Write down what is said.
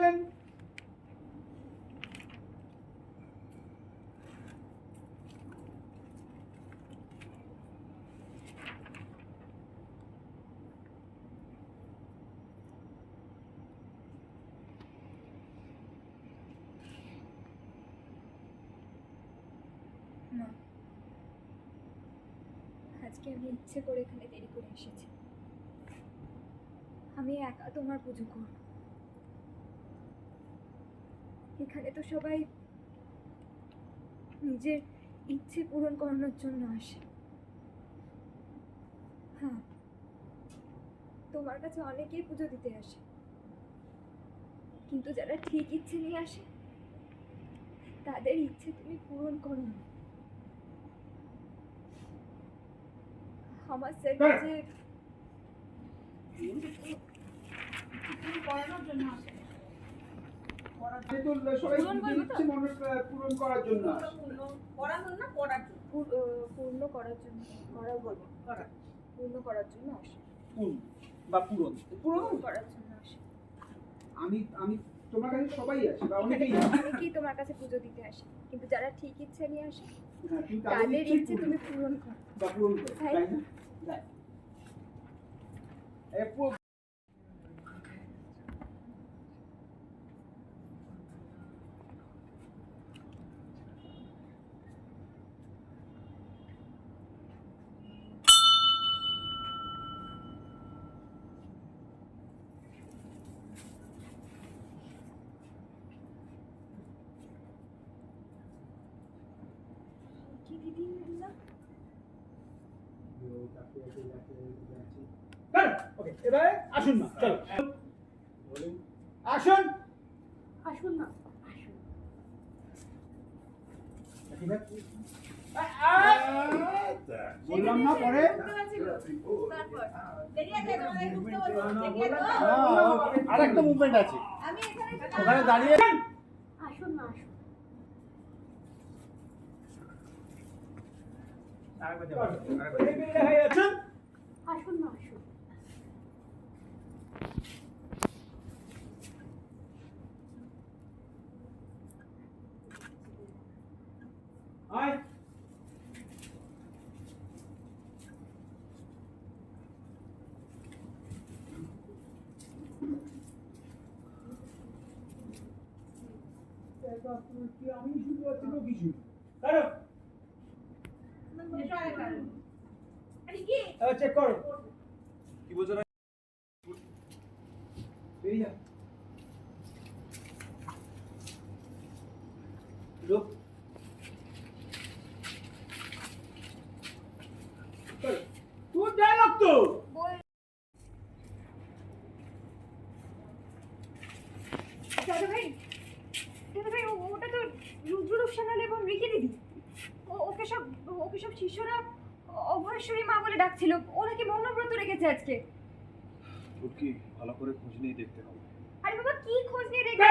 Attention না। আজকে আমি ইচ্ছে করে এখানে দেরি করে এসেছি। আমি একা তোমার পুজো করব। এখানে তো সবাই নিজের ইচ্ছে পূরণ করানোর জন্য আসে। হ্যাঁ তোমার কাছে অনেকেই পুজো দিতে আসে। কিন্তু যারা ঠিক ইচ্ছে নিয়ে আসে তাদের ইচ্ছে তুমি পূরণ করো না। আমার স্যার। যে পড়ানোর জন্য আসে। পূরণ করবে তো? ইচ্ছে পূরণ করার জন্য। আসে। পড়ানোর না পড়ার জন্য। পূর্ণ করার জন্য করা বলব পূর্ণ করার জন্য আসে। পূর্ণ বা পূরণ। পূরণ পূরণ? করার জন্য আসে। আমি আমি তোমার কাছে সবাই আছে বা অনেকেই অনেকেই তোমার কাছে পুজো দিতে আসে? কিন্তু যারা ঠিক ইচ্ছে নিয়ে আসে হ্যাঁ তুমি তাদের ইচ্ছে তুমি পূরণ করো। বা পূরণ করো তাই তাই না? ওকে এবারে আসুন না চলো। আসুন। আসুন না বললাম না পরে। তারপর। বেরিয়ে যায় তোমাদের ঢুকতে বলব দেখলে তো? আর একটা মুভমেন্ট আছে ওখানে দাঁড়িয়ে আসুন না আসুন। আসুন আসুন না আসুন আয় আমি শুনতে পাচ্ছি তো কিছু কারও এসো আরে চেক করো। কি বলছো না? বেরিয়ে লোক। তোর ডায়লগ তো। দাদা ভাই দাদা ভাই ওটা তো রুদ্ররূপ সানাল এবং রিকি দিদি ও- ওকে সব ওকে সব শিষ্যরা অভয়েশ্বরী মা বলে ডাকছিল। ও নাকি মৌনব্রত রেখেছে আজকে। ওর কি ভালো করে খোঁজ নিয়ে দেখতে হবে? আরে বাবা কি খোঁজ নিয়ে রেখে